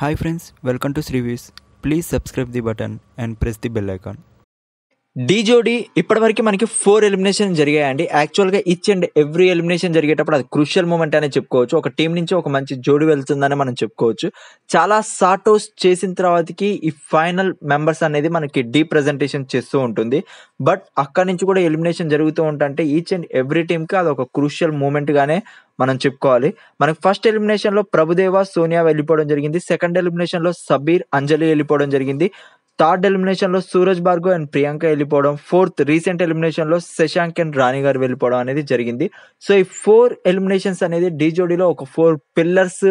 Hi friends welcome to Srivis. Please subscribe the button and press the bell icon Dhee Jodi ఇప్పటివరకు మనకి four elimination జరిగాయండి. యాక్చువల్గా each and every elimination జరిగేటప్పుడు అది crucial moment అనే చెప్పుకోవచ్చు. ఒక టీం నుంచి ఒక మంచి జోడి వెళ్తుందని మనం చెప్పుకోవచ్చు. చాలా సాటోస్ చేసిన తర్వాతకి ఈ ఫైనల్ మెంబర్స్ అనేది మనకి డీ ప్రజెంటేషన్ చేస్తూ ఉంటుంది. బట్ అక్కడి నుంచి కూడా ఎలిమినేషన్ జరుగుతూ ఉంటుంటే ఈచ్ అండ్ ఎవ్రీ టీంకి అది ఒక క్రూషియల్ మూమెంట్గానే మనం చెప్పుకోవాలి. మనకు ఫస్ట్ ఎలిమినేషన్లో ప్రభుదేవ సోనియా వెళ్ళిపోవడం జరిగింది. సెకండ్ ఎలిమినేషన్లో సబీర్ అంజలి వెళ్ళిపోవడం జరిగింది. థర్డ్ ఎలిమినేషన్లో సూరజ్ భార్గవ్ అండ్ ప్రియాంక వెళ్ళిపోవడం. ఫోర్త్ రీసెంట్ ఎలిమినేషన్లో శశాంక్ అండ్ రాణి గారు వెళ్ళిపోవడం అనేది జరిగింది. సో ఈ ఫోర్ ఎలిమినేషన్స్ అనేది డీ జోడీలో ఒక ఫోర్ పిల్లర్స్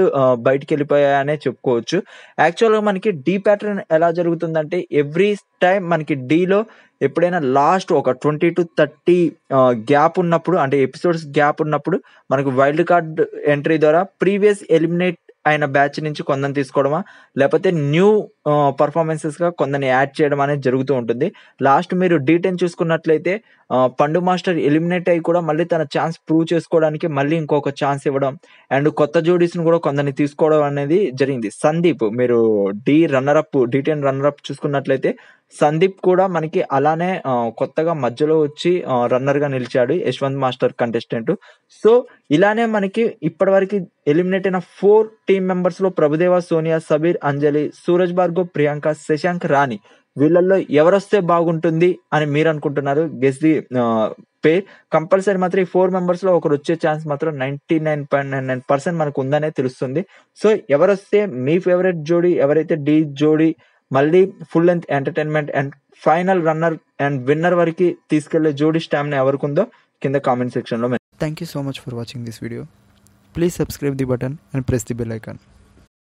బయటికి వెళ్ళిపోయాయనే చెప్పుకోవచ్చు. యాక్చువల్గా మనకి డీ ప్యాటర్న్ ఎలా జరుగుతుందంటే ఎవ్రీ టైం మనకి డీలో ఎప్పుడైనా లాస్ట్ ఒక ట్వంటీ టు థర్టీ గ్యాప్ ఉన్నప్పుడు అంటే ఎపిసోడ్స్ గ్యాప్ ఉన్నప్పుడు మనకు వైల్డ్ కార్డ్ ఎంట్రీ ద్వారా ప్రీవియస్ ఎలిమినేట్ ఆయన బ్యాచ్ నుంచి కొందని తీసుకోవడమా? లేకపోతే న్యూ పర్ఫార్మెన్సెస్గా కొందరిని యాడ్ చేయడం అనేది జరుగుతూ ఉంటుంది. లాస్ట్ మీరు డీటెన్ చూసుకున్నట్లయితే పండు మాస్టర్ ఎలిమినేట్ అయ్యి కూడా మళ్ళీ తన ఛాన్స్ ప్రూవ్ చేసుకోవడానికి మళ్ళీ ఇంకొక ఛాన్స్ ఇవ్వడం అండ్ కొత్త జోడీస్ని కూడా కొందరిని తీసుకోవడం అనేది జరిగింది. సందీప్ మీరు the runner up the ten runner up చూసుకున్నట్లయితే సందీప్ కూడా మనకి అలానే కొత్తగా మధ్యలో వచ్చి రన్నర్గా నిలిచాడు యశ్వంత్ మాస్టర్ కంటెస్టెంట్ సో ఇలానే మనకి ఇప్పటి వరకు ఎలిమినేట్ అయిన ఫోర్ టీమ్ మెంబర్స్లో ప్రభుదేవ సోనియా సబీర్ అంజలి సూరజ్ భార్గవ్ ప్రియాంక శశాంక్ రాణి వీళ్ళల్లో ఎవరొస్తే బాగుంటుంది అని మీరు అనుకుంటున్నారు గెస్ ది పే కంపల్సరీ మాత్రం ఈ ఫోర్ మెంబర్స్లో ఒకరు వచ్చే ఛాన్స్ మాత్రం ninety nine point nine nine percent మనకు ఉందనే తెలుస్తుంది. సో ఎవరొస్తే మీ ఫేవరెట్ జోడీ ఎవరైతే డి జోడీ మళ్ళీ full length entertainment and final runner and winner వరకు తీసుకెళ్ళే జోడీ స్టామినా ఎవరికి ఉందో కింద కామెంట్ సెక్షన్లో you so much for watching this video please Please the button and and the the bell icon.